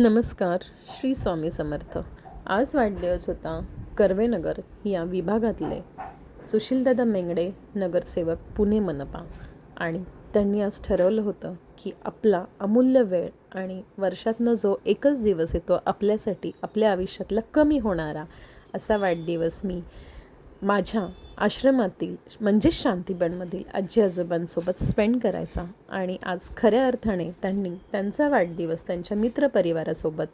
नमस्कार श्री स्वामी समर्थ. आज वाढदिवस होता. कर्वेनगर या विभागातले सुशीलदादा मेंगडे नगरसेवक पुणे मनपा. आणि त्यांनी आज ठरवलं होतं की आपला अमूल्य वेळ आणि वर्षातनं जो एकच दिवस येतो आपल्यासाठी आपल्या आयुष्यातला कमी होणारा असा वाढदिवस मी माझ्या आश्रमातील म्हणजेच शांतीबनमधील आजी आजोबांसोबत स्पेंड करायचा आणि आज खऱ्या अर्थाने त्यांनी त्यांचा वाढदिवस त्यांच्या मित्रपरिवारासोबत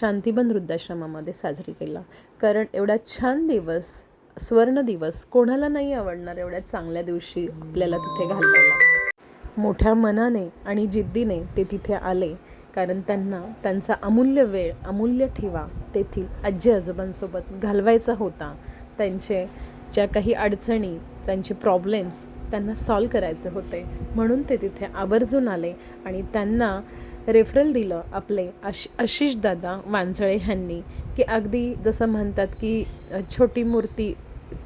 शांतीबन वृद्धाश्रमामध्ये साजरी केला. कारण एवढा छान दिवस स्वर्ण दिवस कोणाला नाही आवडणार एवढ्या चांगल्या दिवशी आपल्याला तिथे घालवायला. मोठ्या मनाने आणि जिद्दीने ते तिथे आले. कारण त्यांना त्यांचा अमूल्य वेळ अमूल्य ठेवा तेथील आजी आजोबांसोबत घालवायचा होता. त्यांचे ज्या काही अडचणी त्यांचे प्रॉब्लेम्स त्यांना सॉल्व करायचे होते. म्हणून ते तिथे आवर्जून आले आणि त्यांना रेफरल दिलं आपले आश आशिष दादा वांजळे ह्यांनी की अगदी जसं म्हणतात की छोटी मूर्ती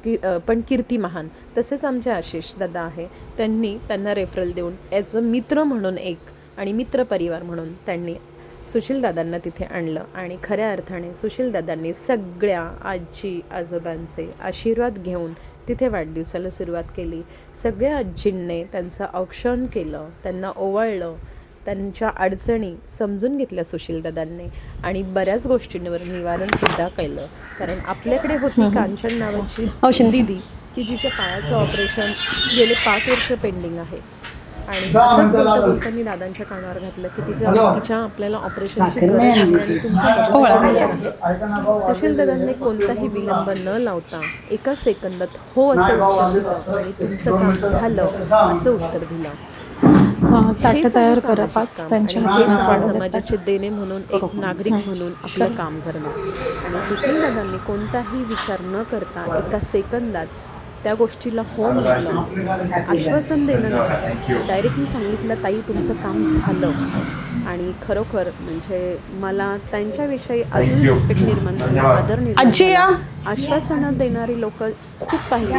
की पण कीर्ती महान तसेच आमचे आशिष दादा आहे. त्यांनी त्यांना रेफरल देऊन याचं मित्र म्हणून एक आणि मित्र परिवार म्हणून त्यांनी सुशीलदादांना तिथे आणलं आणि खऱ्या अर्थाने सुशीलदादांनी सगळ्या आजी आजोबांचे आशीर्वाद घेऊन तिथे वाढदिवसाला सुरुवात केली. सगळ्या आजींनी त्यांचं औक्षण केलं त्यांना ओवाळलं त्यांच्या अडचणी समजून घेतल्या सुशीलदादांनी आणि बऱ्याच गोष्टींवर निवारणसुद्धा केलं. कारण आपल्याकडे होती कांचन नावाची दिदी की जिच्या पायाचं ऑपरेशन गेले पाच वर्ष पेंडिंग आहे. आणि असंच बोलता बोलता मी दादांच्या कानावर घातलं की तिच्या तिच्या आपल्याला ऑपरेशनची गरज आहे. आणि तुमच्या सुशील दादांनी कोणताही विलंब न लावता एका सेकंदात हो असं उत्तर दिलं. आणि तुमचं काम झालं असं उत्तर दिलं. ताटं तयार करा पाच. त्यांच्या समाजाचे देणे म्हणून एक नागरिक म्हणून आपलं काम करणं. आणि सुशील दादांनी कोणताही विचार न करता एका सेकंदात त्या गोष्टीला हो म्हटलं. आश्वासन देणं नाही. डायरेक्टली सांगितलं ताई तुमचं काम झालं. आणि खरोखर म्हणजे मला त्यांच्याविषयी अजून रिस्पेक्ट निर्माण झाला. आदर निर्माण. आश्वासनं देणारी लोक खूप पाहिली.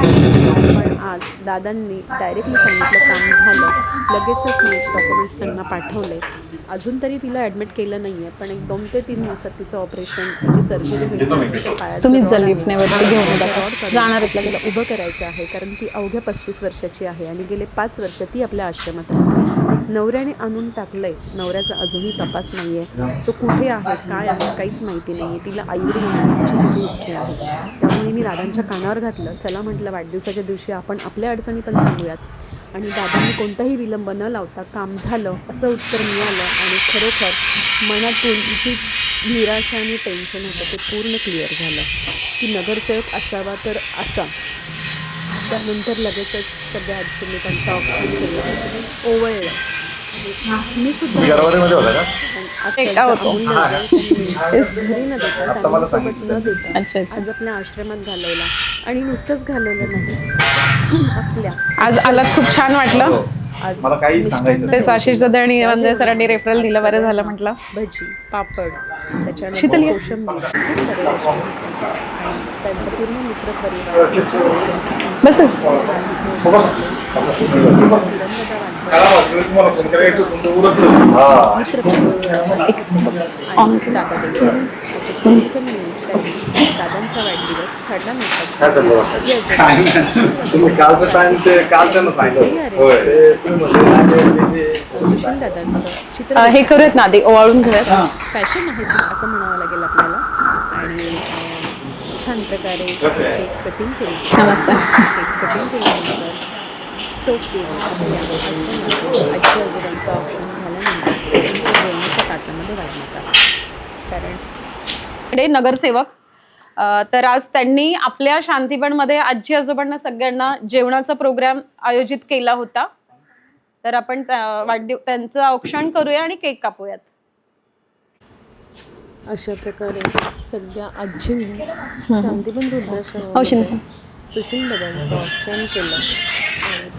पण आज दादांनी डायरेक्टली सांगितलं काम झालं. लगेचच मी डॉक्युमेंट्स त्यांना पाठवले. अजून तरी तिला ॲडमिट केलं नाही आहे पण एक दोन ते तीन दिवसात तिचं ऑपरेशन तिची सर्जरी होईल. आहे. काढून जाणार तिला उभं करायचं आहे कारण ती अवघ्या पस्तीस वर्षाची आहे आणि गेले पाच वर्ष ती आपल्या आश्रमात राहते नवऱ्याने आणून टाकलंय. नवऱ्याचा अजूनही तपास नाही आहे तो कुठे आहे? काय आहे? काहीच माहिती नाही आहे तिला आईवडील नाही तिची हिस्ट्री आहे त्यामुळे मी दादांच्या कानावर घातलं. चला म्हटलं वाढदिवसाच्या दिवशी आपण आपल्या अडचणी पण सांगूयात. आणि दादांनी कोणताही विलंब न लावता काम झालं असं उत्तर मिळालं आणि खरोखर मनातून जी निराशा आणि टेन्शन होतं ते पूर्ण क्लिअर झालं. की नगरसेवक असावा तर असा. त्यानंतर लगेचच सगळ्या आजींनी त्यांचा ऑप्शन केलं. ओवळलं मी सुद्धा घरी न देता न आज आपल्या आश्रमात घालवला. आणि नुसतंच घालवलं नाही. आपल्या. आज आलात खूप छान वाटलं. आज मला काही सांगायचं मिष्टान्न तेच आशिष दादा आणि वंदय सरांनी रेफरल दिलं बरं झालं म्हटलं. भजी पापड त्याच्यानंतर शीतल ये. कोशिंबीर. आणि त्यांचा पूर्ण बस. हा. आणि दादा देवी असे मिळून त्यांनी दादांचा वाढदिवस ते. ते हे करूयात ना आधी ओवाळून घेऊयात. फॅशन आहे ती असं म्हणावं लागेल आपल्याला. आणि छान प्रकारे केक कटिंग केली. केक कटिंग केल्यानंतर तो केक आपल्या husband-ला आजी आजोबांचा ऑप्शन झाल्यानंतर तो जेवणाच्या ताटामध्ये वाढण्यात आला कारण नगरसेवक. तर आज त्यांनी आपल्या शांतीबनमध्ये आजी आजोबांना सगळ्यांना जेवणाचा प्रोग्राम आयोजित केला होता. तर आपण वाढदिव त्यांचं औक्षण करूया आणि केक कापूयात. अशा प्रकारे आजींनी हो, वृद्धाश्रमामध्ये शिंदे. सुशील दादांचं ऑप्शन केलं.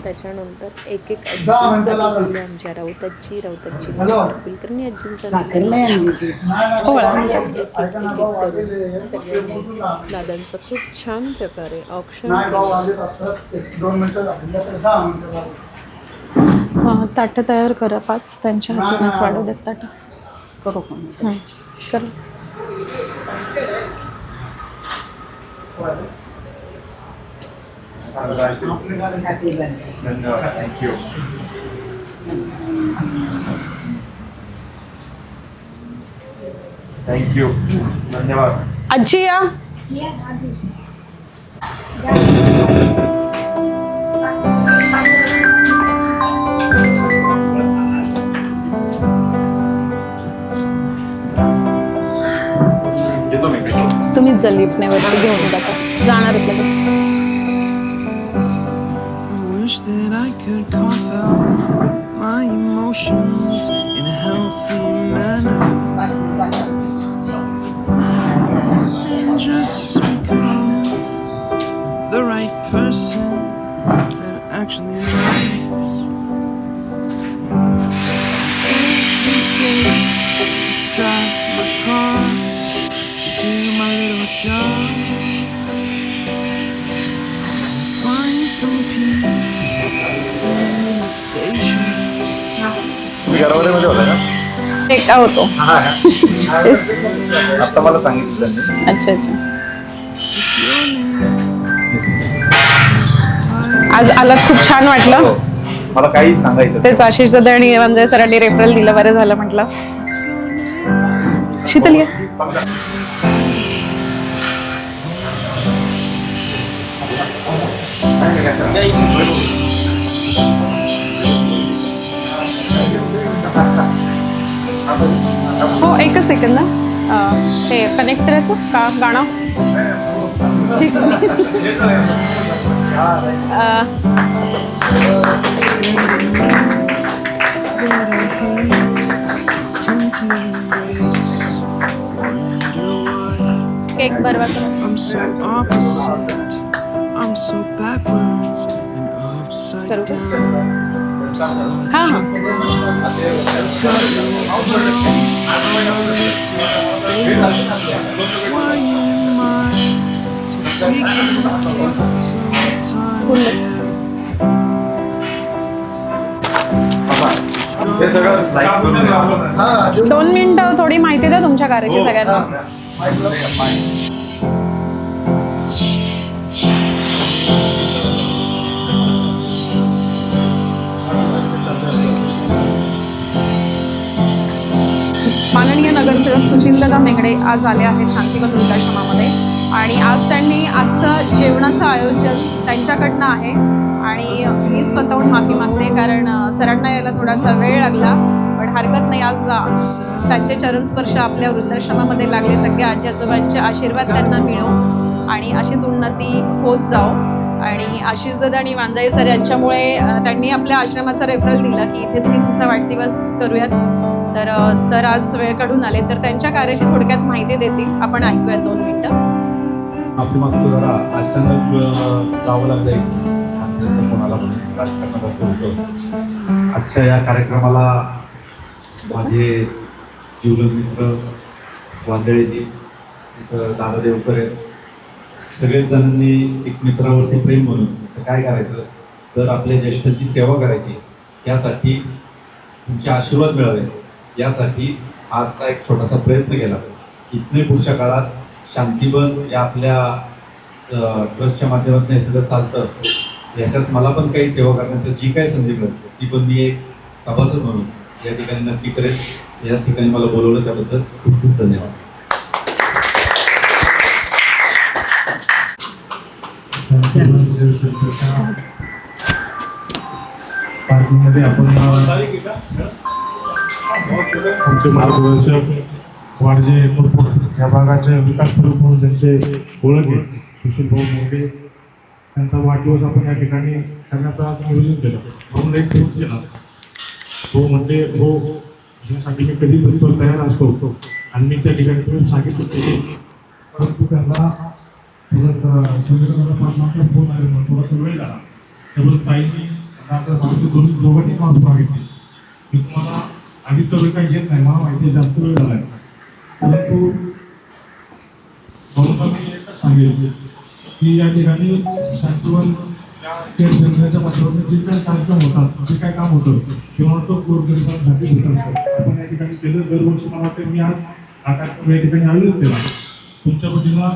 त्याच्यानंतर एक एक आमच्या राऊताची राऊताची. कुलकर्णी आजींचा हो, दादांचं खूप छान प्रकारे ऑप्शन झाली. ताटं तयार करा पाच त्यांच्या हाताने वाढवू देत ताटं. करू हं. कर. धन्यवाद. थँक्यू थँक्यू धन्यवाद आजी. या तुम्हीच जा लिफ्टने वरती घेऊन टाका जाणार आहेत emotions in a healthy manner होतो. हा आता मला सांगितलं अच्छा अच्छा. आज आलात खूप छान हो. वाटलं मला काही सांगायचं तेच आशिष दादा आणि म्हणजे सरांनी रेफरल दिलं बरं झालं म्हटलं. शीतल ये. हो एकच सेकंद ना. ते कनेक्ट करायचं? का? गाणं? ठीक. केक बरवा करा. हां हे. सगळं करून दोन मिनिटं थोडी माहिती द्या तुमच्या कार्याची सगळ्यांना माननीय नगरसेवक सुशीलदादा मेंगडे आज आले आहेत शांतिवन वृद्धाश्रमामध्ये. आणि आज त्यांनी आजचं जेवणाचं आयोजन त्यांच्याकडनं आहे. आणि मी स्वतःहून माफी मागते कारण सरांना यायला थोडासा वेळ लागला. पण हरकत नाही आज त्यांचे चरणस्पर्श आपल्या वृद्धाश्रमामध्ये लागले. सगळ्या आजी आजोबांचे आशीर्वाद त्यांना मिळो. आणि अशीच उन्नती होत जाओ आणि आशिष दादा आणि वांजाई सर यांच्यामुळे त्यांनी आपल्या आश्रमाचा रेफरल दिला की इथे तुम्ही तुमचा वाढदिवस करूयात. तर सर आज वेळ काढून आले तर त्यांच्या कार्याची थोडक्यात माहिती देतील. आपण ऐकूया दोन मिनटं. आपली मागचं जरा अचानक जावं लागलं कोणाला राजकारणात होतं. आजच्या या कार्यक्रमाला माझे जीवलग मित्र वांदळेजी इथं दादा देवकर आहेत. सगळेच जणांनी एक मित्रावरती प्रेम म्हणून तर काय करायचं? तर आपल्या ज्येष्ठांची सेवा करायची यासाठी तुमचे आशीर्वाद मिळावे. यासाठी आजचा एक छोटासा प्रयत्न केला इथने पुढच्या काळात शांतीवन या आपल्या ट्रस्टच्या माध्यमातून हे सगळं चालतं. ह्याच्यात मला पण काही सेवा करण्याची जी काही संधी मिळते ती पण मी एक सभासद म्हणून या ठिकाणी नक्की करेन. याच ठिकाणी मला बोलवलं त्याबद्दल खूप खूप धन्यवाद. पार्किंगमध्ये आपण आमचे मार्गदर्शक वाडजे मुरपूर या भागाचे विकास प्रमुख म्हणून त्यांचे ओळख आहे. सुशीलभाऊ मोठे त्यांचा वाढदिवस आपण या ठिकाणी करण्याचं आज नियोजन केलं. म्हणून एक फोन केला. हो म्हणजे हो यासाठी मी कधी तत्पर तयार असतो आणि मी त्या ठिकाणी तुम्ही सांगितलं ते. परंतु त्याला थोडंसं चंद्रकांत फोन आले म्हणून थोडासा वेळ झाला त्यामुळे ताईंनी आता मागचे दोघांनी माफी मागितली. मी तुम्हाला आणि सगळं काही घेत नाही. मला माहिती जास्त वेळ झाला आहे परंतु म्हणून मी एकच सांगेल की या ठिकाणी शांतवन या खेळ माध्यमातून जे काही कार्यक्रम होतात जे काय काम होतं किंवा तो गोरगरिबांसाठी होतात आपण या ठिकाणी केलं. दरवर्षी मला वाटतं मी आज आता या ठिकाणी आलेच तेव्हा तुमच्या बाजूला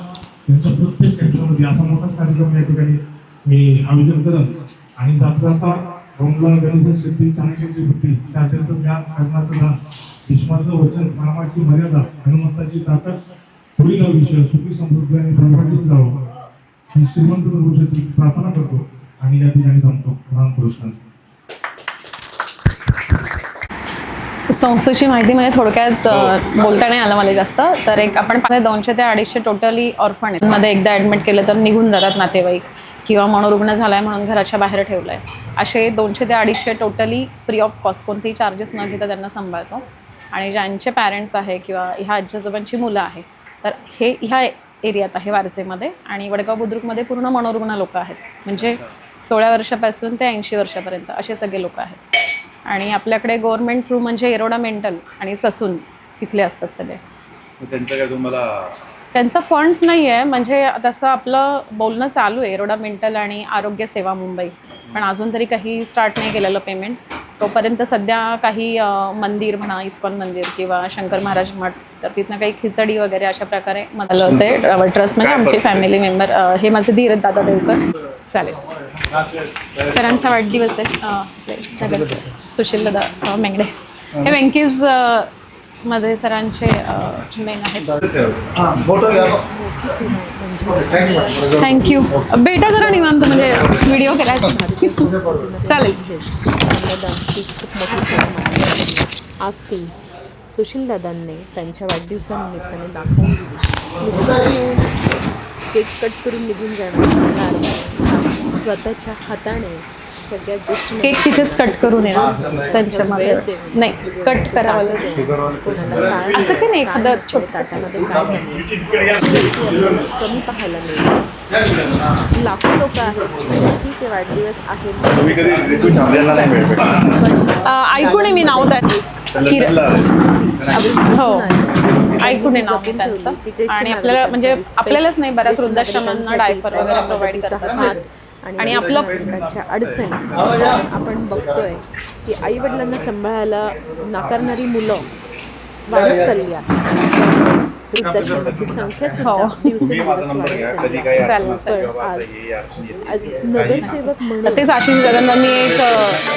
त्यांच्या प्रत्येक क्षेत्रामध्ये असा मोठा कार्यक्रम या ठिकाणी मी आयोजन करत आणि जात जाता गणेश चाणक्याची बुद्धी ज्ञान करण्याचं वचन मर्यादा हनुमंताची ताकद पुढील आयुष्य सुखी समृद्धी आणि प्रभावित जावं. ही श्रीमंत प्रार्थना करतो आणि या ठिकाणी थांबतो. रामकृष्ण संस्थेची माहिती म्हणजे थोडक्यात बोलता नाही आलं मला जास्त. तर एक आपण दोनशे ते अडीचशे टोटली ऑर्फनमध्ये एकदा ॲडमिट केलं तर निघून जातात नातेवाईक. किंवा मनोरुग्ण झाला आहे म्हणून घराच्या बाहेर ठेवलं आहे असे दोनशे ते अडीचशे टोटली फ्री ऑफ कॉस्ट कोणतेही चार्जेस न घेता त्यांना सांभाळतो. आणि ज्यांचे पॅरेंट्स आहे किंवा ह्या आजोबांची मुलं आहे तर हे ह्या एरियात आहे वारसेमध्ये आणि वडगाव बुद्रुकमध्ये पूर्ण मनोरुग्ण लोक आहेत. म्हणजे सोळा वर्षापासून ते ऐंशी वर्षापर्यंत असे सगळे लोक आहेत. आणि आपल्याकडे गव्हर्नमेंट थ्रू म्हणजे एरोडा मेंटल आणि ससून तिथले असतात सगळे. त्यांचं काय तुम्हाला त्यांचा फंड्स नाही आहे म्हणजे तसं आपलं बोलणं चालू आहे एरोडा मेंटल आणि आरोग्य सेवा मुंबई. पण अजून तरी काही स्टार्ट नाही केलेलं पेमेंट तोपर्यंत सध्या काही मंदिर म्हणा इस्कॉन मंदिर किंवा शंकर महाराज मठ तर तिथनं काही खिचडी वगैरे अशा प्रकारे मला होते ट्रस्ट म्हणजे आमचे फॅमिली मेंबर हे माझे धीर आहेत दादा देवकर. चालेल. सरांचा वाढदिवस आहे. सुशील दादा मेंगडे. हे व्यंकीज मध्ये सरांचे मेन आहेत. हां थँक्यू बेटा जरा निवांत म्हणजे व्हिडिओ करायचा चालेल. खूप मोठी सेवा मानली जाते. आज ती सुशील दादांनी त्यांच्या वाढदिवसानिमित्ताने दाखवून केक कट करून निघून जाणार. स्वतःच्या हाताने सगळ्यात केक तिथेच कट करून येणार. त्यांच्यामध्ये. नाही कट करावं लागेल. असं काही नाही एखादं. ताटामध्ये काय घालणं कमी पाहायला मिळतं लाखो लोक आहेत. ठीक आहे वाढदिवस आहे. ऐकून आहे मी नाव त्या किरण हो. ऐकून आहे नाव मी त्यांचं. आणि आपल्याला म्हणजे आपल्यालाच नाही बऱ्याच वृद्धाश्रमांना डायपर वगैरे प्रोव्हाइड करतात. आणि आपलं प्रकारच्या अडचणी. आपण बघतोय की आई वडिलांना सांभाळायला नाकारणारी मुलं वाढत चालली आहेत. वृद्धाश्रमाची संख्या सुद्धा चालेल, आज- नगरसेवक म्हणून तेच आशिष दादांना मी एक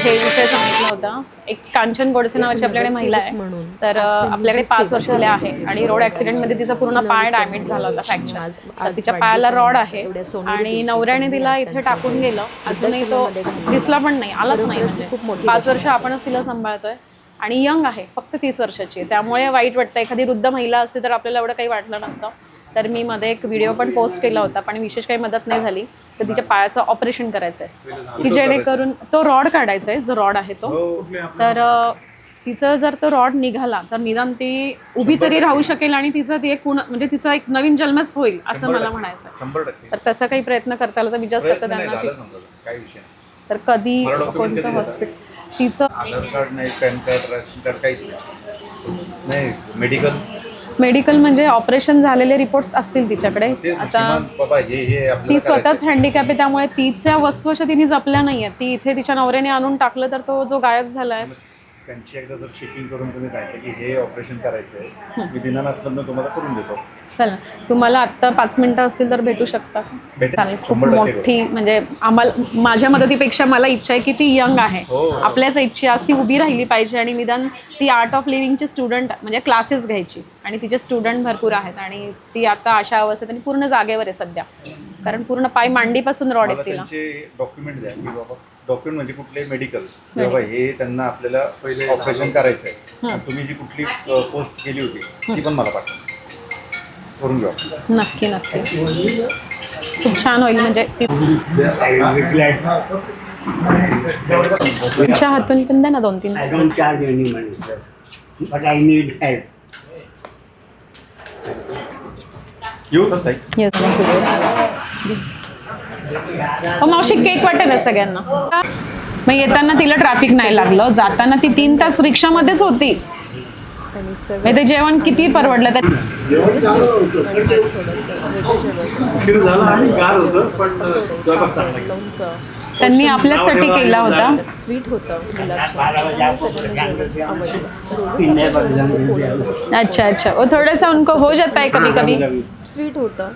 हे विषय सांगितला होता. एक कांचन गोडसे नावाची आपल्याकडे महिला आहे. म्हणून. तर आपल्याकडे पाच वर्ष झाले आहे आणि रोड ऍक्सिडेंटमध्ये तिचा पूर्ण पाय डॅमेज झाला होता फ्रॅक्चर तिच्या पायाला रॉड आहे आणि नवऱ्याने तिला इथे टाकून गेलं. अजूनही तो दिसला पण नाही आलाच नाही म्हणजे. पाच वर्ष आपणच तिला सांभाळतोय. आणि यंग आहे फक्त तीस वर्षाची आहे. त्यामुळे वाईट वाटतं. एखादी वृद्ध महिला असते तर आपल्याला एवढं काही वाटलं नसतं. तर मी मध्ये एक व्हिडिओ पण पोस्ट केला होता पण विशेष काही मदत नाही झाली. तर तिच्या पायाचं ऑपरेशन करायचं आहे की जेणेकरून तो रॉड काढायचा आहे जो रॉड आहे तो. तर अ, तिचं जर तो रॉड निघाला तर निदान ती उभी तरी राहू शकेल आणि तिचं ती एक पुन्हा म्हणजे तिचा एक नवीन जन्मच होईल असं मला म्हणायचं तर तसा काही प्रयत्न करता आला तर मी जास्त त्यांना झाला नाही. तर कधी कोणतं हॉस्पिटल तिचं आधार कार्ड नाही पॅन कार्ड रेशन कार्ड काहीच नाही. नाही मेडिकल मेडिकल म्हणजे ऑपरेशन झालेले रिपोर्ट्स असतील तिच्याकडे. तेच आता बाबा हे हे ती स्वतःच. हँडिकॅप आहे त्यामुळे तिच्या वस्तू अशा तिने जपल्या नाहीये ती इथे तिच्या नवऱ्याने आणून टाकलं तर तो जो गायब झालाय. त्यांची एकदा जर चेकिंग करून तुम्ही सांगितलं की हे ऑपरेशन करायचं आहे मी तुम्हाला करून देतो. चला. तुम्हाला आत्ता पाच मिनिटं असतील तर भेटू शकता. का? भेटेल. चालेल खूप शंभर टक्के मोठी म्हणजे आम्हाला माझ्या मदतीपेक्षा मला इच्छा आहे की ती यंग आहे. हो. आपल्याच इच्छा आज ती उभी राहिली पाहिजे आणि निदान ती आर्ट ऑफ लिव्हिंगची स्टुडंट म्हणजे क्लासेस घ्यायची. आणि तिचे स्टुडंट भरपूर आहेत आणि ती आता अशा अवस्थेत आणि पूर्ण जागेवर आहे सध्या. कारण पूर्ण पाय मांडीपासून रॉड मला आहेत तिला. त्यांचे डॉक्युमेंट द्या. की बाबा डॉक्युमेंट म्हणजे कुठले मेडिकल? बाबा हे त्यांना आपल्याला पहिले ऑपरेशन करायचं आहे आणि तुम्ही जी कुठली पोस्ट केली होती ती पण मला पाठवा. करून घेऊ आपण. नक्की नक्की. खूप छान होईल म्हणजे तुमच्या हातून पण द्या ना दोन तीन. I don't charge any money, sir. But I need help. येऊ ताई? Yes, अहो, मावशी केक वाटेल ना सगळ्यांना. मग येताना तिला ट्रॅफिक नाही लागलं. जाताना ती तीन तास रिक्षामध्येच होती. ते जेवण किती परवडलं त्या उशीर झाला आणि गार होतं पण स्वयंपाक चांगला केला. लोणचं त्यांनी आपल्यासाठी केला होता. स्वीट होतं अच्छा अच्छा. वो थोड़ा सा उनको हो जाता है कभी कभी स्वीट होतं.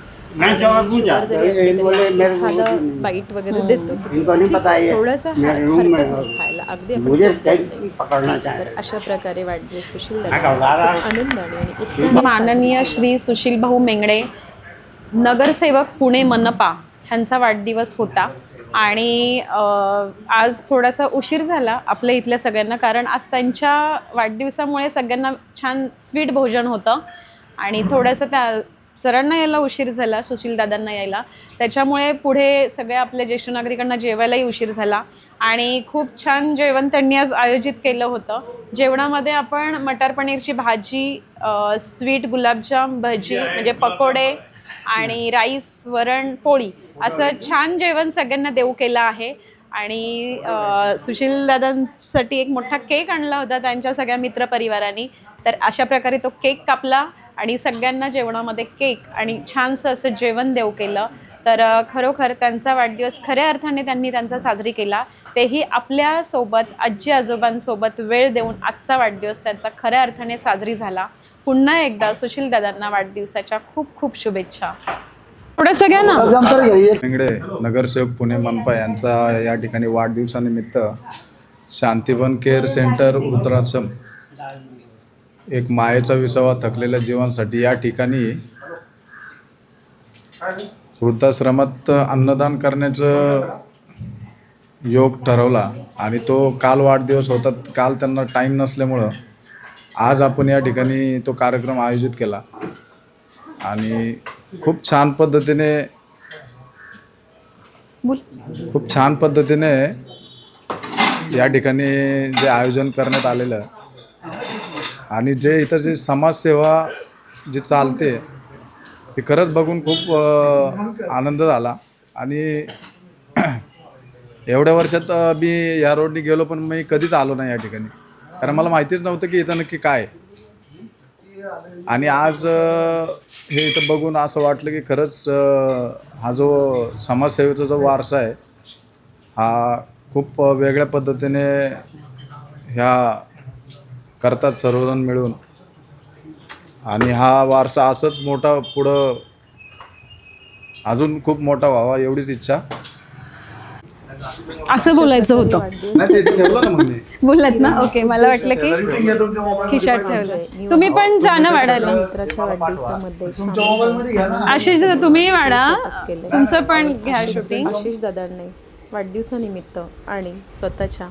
बाईट वगैरे देतो. इनको नहीं पता ये थोडंसं मेरे हर- रूम में हरकत नाही खायला. अगदी अशा प्रकारे सुशील उत्साहाने माननीय श्री सुशील भाऊ मेंगडे नगरसेवक पुणे मनपा ह्यांचा वाढदिवस होता. आणि आज थोडासा उशीर झाला आपल्या इथल्या सगळ्यांना कारण आज त्यांच्या वाढदिवसामुळे सगळ्यांना छान स्वीट भोजन होतं. आणि थोडंसं त्या सरांना यायला उशीर झाला सुशील दादांना यायला. त्याच्यामुळे पुढे सगळ्या आपल्या ज्येष्ठ नागरिकांना जेवायलाही उशीर झाला. आणि खूप छान जेवण त्यांनी आज आयोजित केलं होतं. जेवणामध्ये आपण मटार पनीरची भाजी स्वीट गुलाबजाम भजी म्हणजे पकोडे आणि राईस वरण पोळी असं छान जेवण सगळ्यांना देऊ केलं आहे. आणि सुशील दादांसाठी एक मोठा केक आणला होता त्यांच्या सगळ्या मित्रपरिवारांनी. तर अशा प्रकारे तो केक कापला. आणि सगळ्यांना जेवणामध्ये केक आणि छानसं असं जेवण देऊ केलं. तर खरोखर त्यांचा वाढदिवस खऱ्या अर्थाने त्यांनी त्यांचा साजरी केला. तेही आपल्यासोबत आजी आजोबांसोबत वेळ देऊन आजचा वाढदिवस त्यांचा खऱ्या अर्थाने साजरी झाला. पुन्हा एकदा सुशील दादांना वाढदिवसाच्या खूप खूप शुभेच्छा. थोडं सगळ्यांना. मेंगडे नगरसेवक पुणे मनपा यांचा या ठिकाणी वाढदिवसानिमित्त शांतिवन केअर सेंटर वृद्धाश्रम एक मायेचा विसावा थकलेल्या जीवांसाठी या ठिकाणी वृद्धाश्रमात अन्नदान करण्याचं योग ठरवला आणि तो काल वाढदिवस होता. काल त्यांना टाईम नसल्यामुळं आज आपण या ठिकाणी तो कार्यक्रम आयोजित केला. आणि खूप छान पद्धतीने खूप छान पद्धतीने या ठिकाणी जे आयोजन करण्यात आलेलं आणि जे इतर जे समाजसेवा जी चालते हे खरंच बघून खूप आनंद झाला. आणि एवढ्या वर्षात मी या रोडनी गेलो पण मी कधीच आलो नाही या ठिकाणी. कारण मला माहितीच नव्हतं की इथं नक्की काय आणि आज हे इथं बघून असं वाटलं की खरंच हा जो समाजसेवेचा जो वारसा आहे हा खूप वेगळ्या पद्धतीने ह्या करतात सर्वजण मिळून. आणि हा वारसा असंच मोठा पुढं अजून खूप मोठा व्हावा एवढीच इच्छा. असं बोलायचं होतं. ठेवलं. बोललात ना? ओके मला वाटलं की खिशात ठेवलंय. तुम्ही पण जा ना वाढायला. मित्राच्या वाढदिवसामध्ये. तुमच्या मोबाईल मध्ये घ्या ना. आशिष तुम्ही वाढा. तुमचं पण घ्या शूटिंग आशिष दादांनी वाढदिवसानिमित्त आणि स्वतःच्या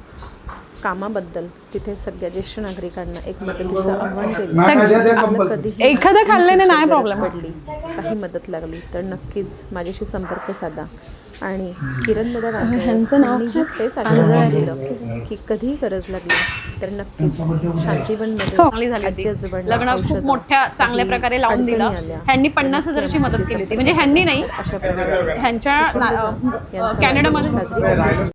कामाबद्दल तिथे सगळ्या ज्येष्ठ नागरिकांना एक मदतीचं आव्हान केलं. कधीही एखादं खाल्ल्याने नाही problem. पडली काही मदत लागली तर नक्कीच माझ्याशी संपर्क साधा. आणि किरण दादा ह्यांचं नाव तेच दिलं की कधीही गरज लागली तर नक्कीच शांतीवनमध्ये हो, चांगली झाली लग्न खूप औषधं, मोठ्या चांगल्या प्रकारे लावून दिलं. ह्यांनी पन्नास हजाराची मदत केली होती. म्हणजे ह्यांनी नाही अशा प्रकारे ह्यांच्या यांचा कॅनडामध्ये साजरी